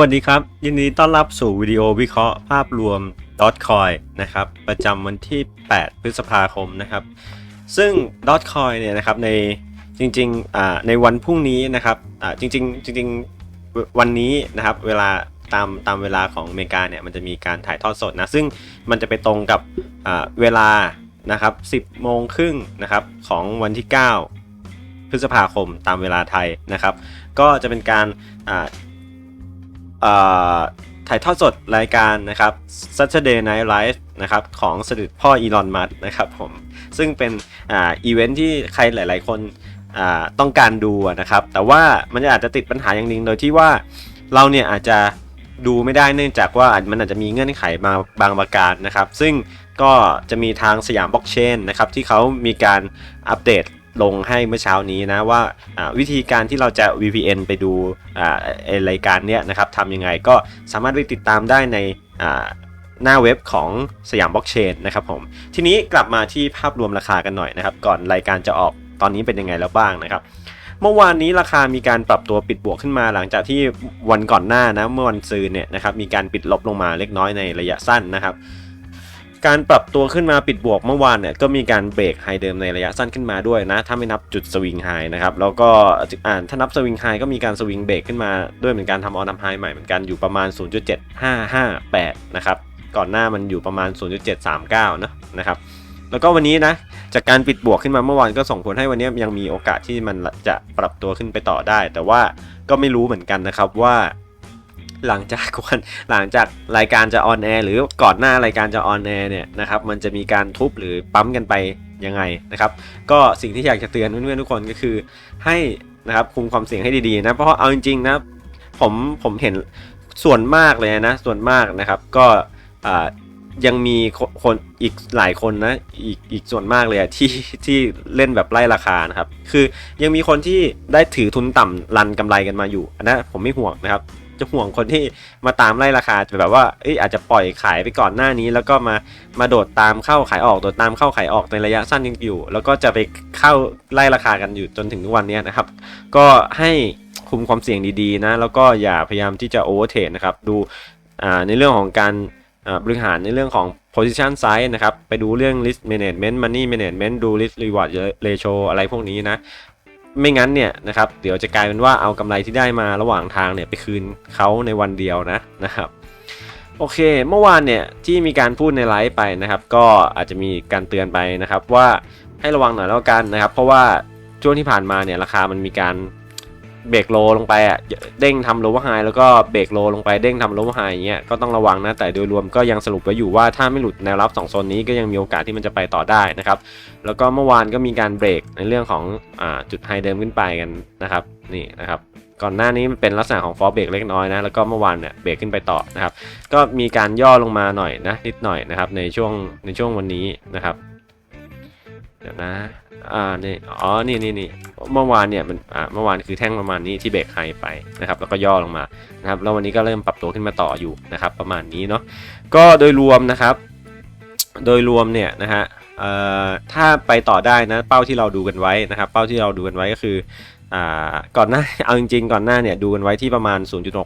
วัสดีครับ ยินดีต้อนรับสู่วิดีโอวิเคราะห์ภาพรวม Dotcoin นะครับ ประจำวันที่ 8 พฤษภาคมนะครับ ซึ่ง Dotcoin เนี่ยนะครับในจริงๆอ่าในวันพรุ่งนี้นะครับอ่าจริงๆจริงๆวันนี้นะครับเวลาตามตามเวลาของอเมริกาเนี่ยมันจะมีการถ่ายทอดสดนะซึ่งมันจะไปตรงกับอ่าเวลานะครับ 10 โมงครึ่งนะครับของวันที่ 9 พฤษภาคมตามเวลาไทยนะครับ ก็จะเป็นการอ่า ถ่ายทอดสดรายการนะครับ Saturday Night Live นะครับของสดิตพ่ออีลอนมัสนะครับผม ซึ่งเป็นอ่าอีเวนท์ที่ใครหลาย ๆ คนอ่าต้องการดูนะครับ แต่ว่ามันอาจจะติดปัญหาอย่างหนึ่งโดยที่ว่าเราเนี่ยอาจจะดูไม่ได้เนื่องจากว่ามันอาจจะมีเงื่อนไขมาบางประการนะครับ ซึ่งก็จะมีทางสยามบล็อกเชนนะครับที่เขามีการอัปเดต ลงให้เมื่อเช้านี้นะว่าวิธีการที่เราจะ VPN ไปดูรายการเนี้ยนะครับทำยังไงก็สามารถไปติดตามได้ในหน้าเว็บของสยามบล็อกเชนนะครับผม ทีนี้กลับมาที่ภาพรวมราคากันหน่อยนะครับ ก่อนรายการจะออกตอนนี้เป็นยังไงแล้วบ้างนะครับ เมื่อวานนี้ราคามีการปรับตัวปิดบวกขึ้นมาหลังจากที่วันก่อนหน้านะเมื่อวันซืนเนี่ยนะครับมีการปิดลบลงมาเล็กน้อยในระยะสั้นนะครับ การปรับตัวขึ้นมาปิดบวกเมื่อวานเนี่ยก็มีการเบรกไฮเดิมในระยะสั้นขึ้นมาด้วยนะ ถ้าไม่นับจุดสวิงไฮนะครับ แล้วก็อ่านถ้านับสวิงไฮก็มีการสวิงเบรกขึ้นมาด้วยเหมือนกันทำออนัมไฮใหม่เหมือนกันอยู่ประมาณ 0.7558 นะครับ ก่อนหน้ามันอยู่ประมาณ 0.739 นะนะครับแล้วก็วันนี้นะจากการปิดบวกขึ้นมาเมื่อวานก็ส่งผลให้วันนี้ยังมีโอกาสที่มันจะปรับตัวขึ้นไปต่อได้ แต่ว่าก็ไม่รู้เหมือนกันนะครับว่า หลังจากวันหลังจากรายการจะออนแอร์หรือก่อนหน้ารายการจะออนแอร์เนี่ยนะครับมันจะมีการทุบหรือปั๊มกันไปยังไงนะครับ ก็สิ่งที่อยากจะเตือนเพื่อนๆทุกคนก็คือ ให้นะครับคุมความเสี่ยงให้ดีๆนะเพราะเอาจริงๆนะผมผมเห็นส่วนมากเลยนะส่วนมากนะครับก็ยังมีคนคนอีกหลายคนนะอีกอีกส่วนมากเลยที่ที่เล่นแบบไล่ราคานะครับ คือยังมีคนที่ได้ถือทุนต่ำรันกำไรกันมาอยู่อันนั้นผมไม่ห่วงนะครับ จะห่วงคนที่มาตามไล่ราคาแบบว่าเอ้ยอาจจะปล่อยขายไปก่อนหน้านี้ แล้วก็มามาโดดตามเข้าขายออกโดดตามเข้าขายออกในระยะสั้นยังอยู่ แล้วก็จะไปเข้าไล่ราคากันอยู่จนถึงทุกวันนี้นะครับ ก็ให้คุมความเสี่ยงดีๆนะแล้วก็อย่าพยายามที่จะโอเวอร์เทรดนะครับดูในเรื่องของการบริหารในเรื่องของ position size นะครับ ไปดูเรื่อง risk management money management ดู risk reward ratio อะไรพวกนี้นะ ไม่งั้นเนี่ยนะครับเดี๋ยวจะกลายเป็นว่าเอากำไรที่ได้มาระหว่างทางเนี่ยไปคืนเขาในวันเดียวนะนะครับโอเค เมื่อวานเนี่ยที่มีการพูดในไลฟ์ไปนะครับ ก็อาจจะมีการเตือนไปนะครับว่าให้ระวังหน่อยแล้วกันนะครับ เพราะว่าช่วงที่ผ่านมาเนี่ยราคามันมีการ เบรกโลลงไปอะเด้งทำโลว์ไฮแล้วก็เบรกโลลงไปเด้งทำโลว์ไฮอย่างเงี้ยก็ต้องระวังนะแต่โดยรวมก็ยังสรุปไว้อยู่ว่าถ้าไม่หลุดแนวรับ2โซนนี้ก็ยังมีโอกาสที่มันจะไปต่อได้นะครับแล้วก็เมื่อวานก็มีการเบรกในเรื่องของอาจุดไฮเดิมขึ้นไปกันนะครับนี่นะครับก่อนหน้านี้มันเป็นลักษณะของฟอร์เบรกเล็กน้อยนะแล้วก็เมื่อวานเนี่ยเบรกขึ้นไปต่อนะครับก็มีการย่อลงมาหน่อยนะนิดหน่อยนะครับในช่วงในช่วงวันนี้นะครับเดี๋ยวนะ อ่านี่อ๋อนี่นี่นี่เมื่อวานเนี่ยมันอ่าเมื่อวานคือแท่งประมาณนี้ที่เบรกไฮไปนะครับแล้วก็ย่อลงมานะครับแล้ววันนี้ก็เริ่มปรับตัวขึ้นมาต่ออยู่นะครับ ประมาณนี้เนาะก็โดยรวมนะครับ โดยรวมเนี่ยนะฮะเอ่อถ้าไปต่อได้นะเป้าที่เราดูกันไว้นะครับ เป้าที่เราดูกันไว้ก็คืออ่าก่อนหน้า เอาจริงๆ ก่อนหน้าเนี่ยดูกันไว้ที่ประมาณ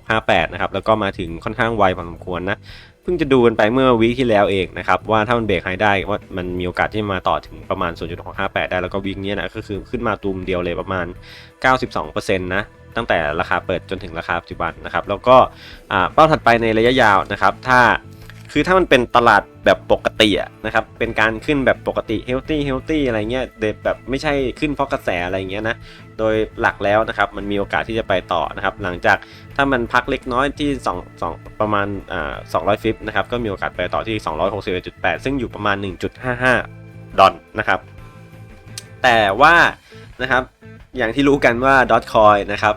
0.658 นะครับ แล้วก็มาถึงค่อนข้างไวพอสมควรนะ พิ่งจะดูกันไปเมื่อวีคที่แล้วเองนะครับ ว่าถ้ามันเบรกไฮได้ว่ามันมีโอกาสที่มาต่อถึงประมาณ 0.658 ได้แล้วก็วีคนี้นะก็คือขึ้นมาตูมเดียวเลยประมาณ 92%นะตั้งแต่ราคาเปิดจนถึงราคาปัจจุบันนะครับ แล้วก็อ่าเป้าถัดไปในระยะยาวนะครับ ถ้าคือถ้ามันเป็นตลาดแบบปกตินะครับ เป็นการขึ้นแบบปกติเฮลตี้เฮลตี้อะไรเงี้ยเดแบบไม่ใช่ขึ้นเพราะกระแสอะไรเงี้ยนะ โดยหลักแล้วนะครับมันมีโอกาสที่จะไปต่อนะครับหลังจากถ้ามันพักเล็กน้อยที่2 2ประมาณอ่า200 ฟิปนะครับก็มีโอกาสไปต่อที่ 261.8 ซึ่งอยู่ประมาณ 1.55 ดอลนะครับ แต่ว่านะครับอย่างที่รู้กันว่า Dotcoin นะครับ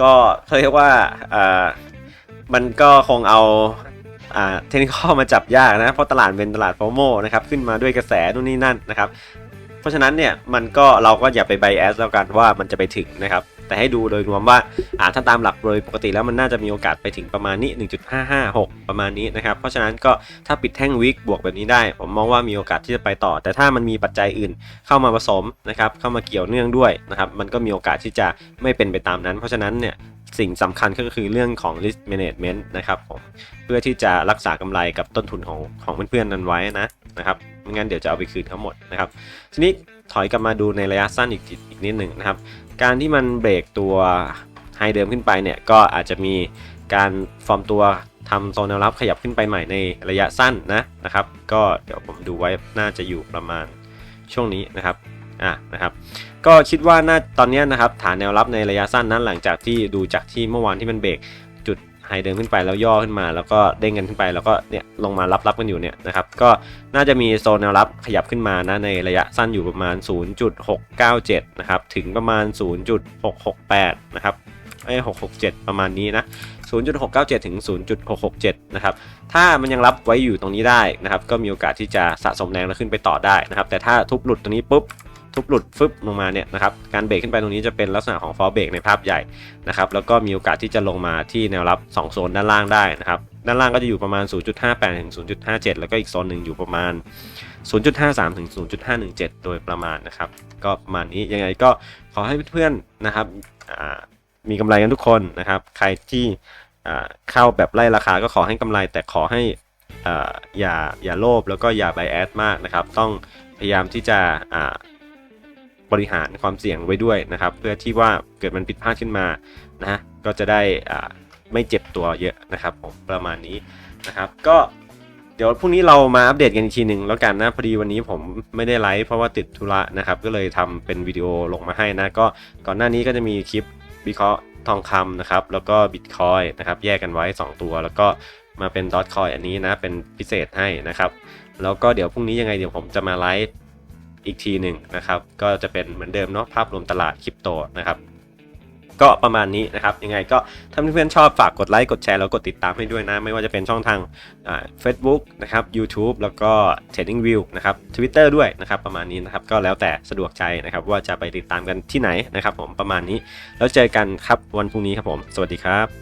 ก็เขาเรียกว่าอ่ามันก็คงเอาอ่าเทคนิคมาจับยากนะเพราะตลาดเป็นตลาดโฟโมนะครับขึ้นมาด้วยกระแสนู่นนี่นั่นนะครับ เพราะฉะนั้นเนี่ยมันก็เราก็อย่าไปไบแอสแล้วกันว่ามันจะไปถึงนะครับแต่ให้ดูโดยรวมว่าอ่าถ้าตามหลักโดยปกติแล้วมันน่าจะมีโอกาสไปถึงประมาณนี้ 1.556 ประมาณนี้นะครับ เพราะฉะนั้นก็ถ้าปิดแท่งวิกบวกแบบนี้ได้ ผมมองว่ามีโอกาสที่จะไปต่อ แต่ถ้ามันมีปัจจัยอื่นเข้ามาผสมนะครับ เข้ามาเกี่ยวเนื่องด้วยนะครับ มันก็มีโอกาสที่จะไม่เป็นไปตามนั้น เพราะฉะนั้นเนี่ยสิ่งสำคัญก็คือเรื่องของ risk management นะครับผมเพื่อที่จะรักษากำไรกับต้นทุนของของเพื่อนๆนั้นไว้นะนะครับ ไม่งั้นเดี๋ยวจะเอาไปคืนทั้งหมดนะครับ ทีนี้ถอยกลับมาดูในระยะสั้นอีกอีกนิดหนึ่งนะครับ การที่มันเบรกตัวไฮเดิมขึ้นไปเนี่ยก็อาจจะมีการฟอร์มตัวทำโซนแนวรับขยับขึ้นไปใหม่ในระยะสั้นนะนะครับ ก็เดี๋ยวผมดูไว้น่าจะอยู่ประมาณช่วงนี้นะครับอะนะครับก็คิดว่าน่าตอนนี้นะครับฐานแนวรับในระยะสั้นนั้นหลังจากที่ดูจากที่เมื่อวานที่มันเบรก ฮเดิมขึ้นไปแล้วย่อขึ้นมา แล้วก็เด้งกันขึ้นไปแล้วก็เนี่ยลงมารับรับกันอยู่เนี่ยนะครับก็น่าจะมีโซนแนวรับขยับขึ้นมานะในระยะสั้นอยู่ประมาณ 0.697 นะครับถึงประมาณ 0.668 นะครับไอ้667 ประมาณนี้นะ 0.697 ถึง 0.667 นะครับ ถ้ามันยังรับไว้อยู่ตรงนี้ได้นะครับ ก็มีโอกาสที่จะสะสมแรงแล้วขึ้นไปต่อได้นะครับ แต่ถ้าทุบหลุดตรงนี้ปุ๊บ ทุบหลุดฟึบลงมาเนี่ยนะครับการเบรกขึ้นไปตรงนี้จะเป็นลักษณะของฟอร์เบรกในภาพใหญ่นะครับแล้วก็มีโอกาสที่จะลงมาที่แนวรับ 2 โซนด้านล่างได้นะครับด้านล่างก็จะอยู่ประมาณ 0.58 ถึง 0.57 แล้วก็อีกโซนหนึ่งอยู่ประมาณ 0.53 ถึง 0.517 โดยประมาณนะครับ ก็ประมาณนี้ยังไงก็ขอให้เพื่อนๆนะครับมีกำไรกันทุกคนนะครับ ใครที่เข้าแบบไล่ราคาก็ขอให้กำไรแต่ขอให้อ่าอย่าอย่าโลภแล้วก็อย่าไบแอดมากนะครับ ต้องพยายามที่จะ บริหารความเสี่ยงไว้ด้วยนะครับ เพื่อที่ว่าเกิดมันผิดพลาดขึ้นมานะฮะก็จะได้ไม่เจ็บตัวเยอะนะครับผมประมาณนี้นะครับ ก็เดี๋ยวพรุ่งนี้เรามาอัปเดตกันอีกทีหนึ่งแล้วกันนะพอดีวันนี้ผมไม่ได้ไลฟ์เพราะว่าติดธุระนะครับ ก็เลยทำเป็นวิดีโอลงมาให้นะ ก็ก่อนหน้านี้ก็จะมีคลิปวิเคราะห์ทองคำนะครับ แล้วก็บิตคอยนะครับ แยกกันไว้ 2 ตัว แล้วก็มาเป็นดอทคอยอันนี้นะ เป็นพิเศษให้นะครับ แล้วก็เดี๋ยวพรุ่งนี้ยังไงเดี๋ยวผมจะมาไลฟ์ อีกทีหนึ่งนะครับ ก็จะเป็นเหมือนเดิมเนาะภาพรวมตลาดคริปโตนะครับก็ประมาณนี้นะครับ ยังไงก็ถ้าเพื่อนๆชอบฝากกดไลค์กดแชร์แล้วกดติดตามให้ด้วยนะ ไม่ว่าจะเป็นช่องทางเฟซบุ๊กนะครับ YouTube แล้วก็ Trading View นะครับ Twitter ด้วยนะครับ ประมาณนี้นะครับ ก็แล้วแต่สะดวกใจนะครับ ว่าจะไปติดตามกันที่ไหนนะครับ ผมประมาณนี้ แล้วเจอกันครับวันพรุ่งนี้ครับผม สวัสดีครับ